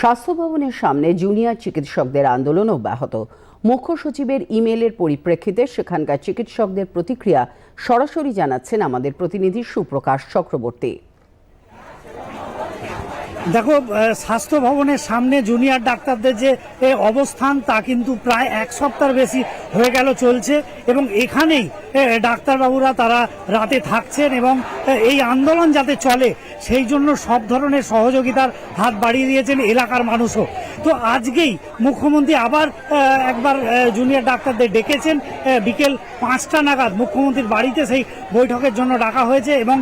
স্বাস্থ্য ভবনের সামনে জুনিয়র চিকিৎসকদের আন্দোলন অব্যাহত মুখ্য সচিবের ইমেলের পরিপ্রেক্ষিতে সেখানকার চিকিৎসকদের প্রতিক্রিয়া সরাসরি জানাচ্ছেন আমাদের প্রতিনিধি সুপ্রকাশ চক্রবর্তী। দেখো স্বাস্থ্য ভবনের সামনে জুনিয়র ডাক্তারদের যে অবস্থান, তা কিন্তু প্রায় এক সপ্তাহ বেশি হয়ে গেল চলছে এবং এখানেই ডাক্তারবাবুরা তারা রাতে থাকছেন এবং এই আন্দোলন যাতে চলে, সেই জন্য সব ধরনের সহযোগিতার হাত বাড়িয়ে দিয়েছেন এলাকার মানুষও। তো আজকেই মুখ্যমন্ত্রী আবার একবার জুনিয়র ডাক্তারদের ডেকেছেন বিকেল পাঁচটা নাগাদ মুখ্যমন্ত্রীর বাড়িতে সেই বৈঠকের জন্য ডাকা হয়েছে এবং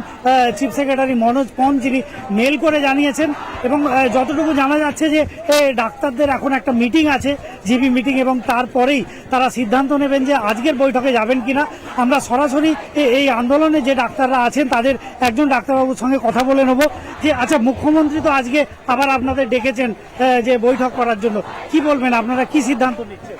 চিফ সেক্রেটারি মনোজ পন যিনি মেল করে জানিয়েছেন এবং যতটুকু জানা যাচ্ছে যে ডাক্তারদের এখন একটা মিটিং আছে জিবি মিটিং এবং তারপরেই তারা সিদ্ধান্ত নেবেন যে আজকের বৈঠকে যাবেন কিনা। আমরা সরাসরি এই আন্দোলনে যে ডাক্তাররা আছেন, তাদের একজন ডাক্তারবাবুর সঙ্গে কথা বলে নেব যে আচ্ছা মুখ্যমন্ত্রী তো আজকে আবার আপনাদের ডেকেছেন যে বৈঠক করার জন্য। কি বলবেন? আপনারা কি সিদ্ধান্ত নিচ্ছেন?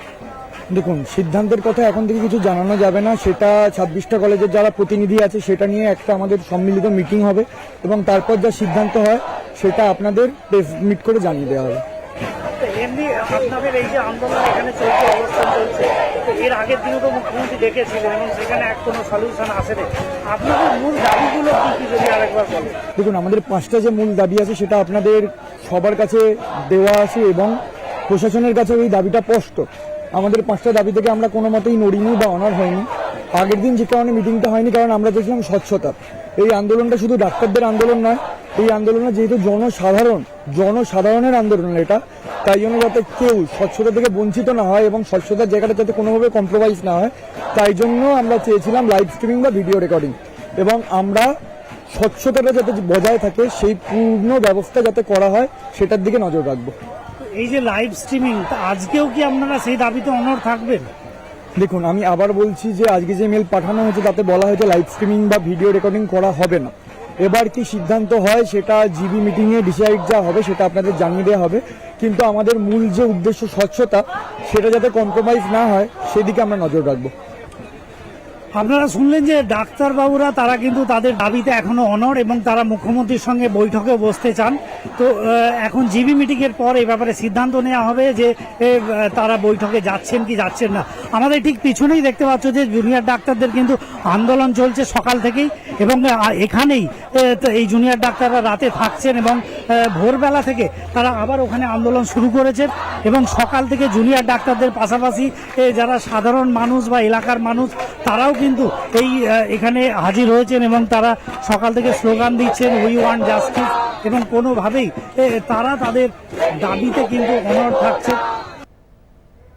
দেখুন, সিদ্ধান্তের কথা এখন থেকে কিছু জানানো যাবে না। সেটা ছাব্বিশটা কলেজের যারা প্রতিনিধি আছে, সেটা নিয়ে একটা আমাদের সম্মিলিত মিটিং হবে এবং তারপর যা সিদ্ধান্ত হয়, সেটা আপনাদের প্রেস মিট করে জানিয়ে দেওয়া হবে। এমনি আপনাদের এই যে আন্দোলন এখানে চলছে, অবস্থান চলছে এর আগের দিনও তো মুখ্যমন্ত্রী ডেকেছিলেন এবং সেখানে এক কোনো সলিউশন আসেনি। আপনাদের মূল দাবিগুলো যদি আরেকবার বলেন? দেখুন, আমাদের পাঁচটা যে মূল দাবি আছে, সেটা আপনাদের সবার কাছে দেওয়া আছে এবং প্রশাসনের কাছে এই দাবিটা স্পষ্ট। আমাদের পাঁচটা দাবি থেকে আমরা কোনো মতেই নড়িনি বা অনার হয়নি। আগের দিন যে কারণে মিটিংটা হয়নি, কারণ আমরা দেখলাম স্বচ্ছতা। এই আন্দোলনটা শুধু ডাক্তারদের আন্দোলন নয় এই আন্দোলনে যেহেতু জনসাধারণ জনসাধারণের আন্দোলন এটা তাই জন্য যাতে কেউ স্বচ্ছতা থেকে বঞ্চিত না হয় এবং স্বচ্ছতার জায়গাটা যাতে কোনোভাবে কম্প্রোমাইজ না হয় তাই জন্য আমরা চেয়েছিলাম লাইভ স্ট্রিমিং বা ভিডিও রেকর্ডিং এবং আমরা স্বচ্ছতাটা যাতে বজায় থাকে সেই পূর্ণ ব্যবস্থা যাতে করা হয় সেটার দিকে নজর রাখব। এই যে লাইভ স্ট্রিমিং আজকেও কি আপনারা সেই দাবিতে অনড় থাকবেন? দেখুন আমি আবার বলছি যে আজকে যে মেল পাঠানো হয়েছে তাতে বলা হয়েছে লাইভ স্ট্রিমিং বা ভিডিও রেকর্ডিং করা হবে না। এবার কি সিদ্ধান্ত হয় সেটা জিবি মিটিংয়ে ডিসাইড যা হবে সেটা আপনাদের জানিয়ে দেওয়া হবে। কিন্তু আমাদের মূল যে উদ্দেশ্য স্বচ্ছতা, সেটা যাতে কম্প্রোমাইজ না হয়, সেদিকে আমরা নজর রাখব। আপনারা শুনলেন যে ডাক্তারবাবুরা, তারা কিন্তু তাদের দাবিতে এখনও অনড় এবং তারা মুখ্যমন্ত্রীর সঙ্গে বৈঠকে বসতে চান। তো এখন জিবি মিটিং এর পর এই ব্যাপারে সিদ্ধান্ত নেওয়া হবে যে তারা বৈঠকে যাচ্ছেন কি যাচ্ছেন না। আমাদের ঠিক পিছনেই দেখতে পাচ্ছ যে জুনিয়র ডাক্তারদের কিন্তু আন্দোলন চলছে সকাল থেকেই এবং এখানেই এই জুনিয়র ডাক্তাররা রাতে থাকছেন এবং ভোরবেলা থেকে তারা আবার ওখানে আন্দোলন শুরু করেছেন এবং সকাল থেকে জুনিয়র ডাক্তারদের পাশাপাশি যারা সাধারণ মানুষ বা এলাকার মানুষ, তারাও কিন্তু এই আহ, এখানে হাজির হয়েছেন এবং তারা সকাল থেকে স্লোগান দিচ্ছেন উই ওয়ান্ট জাস্টিস এবং কোনোভাবেই তারা তাদের দাবিতে কিন্তু অনড় থাকছে।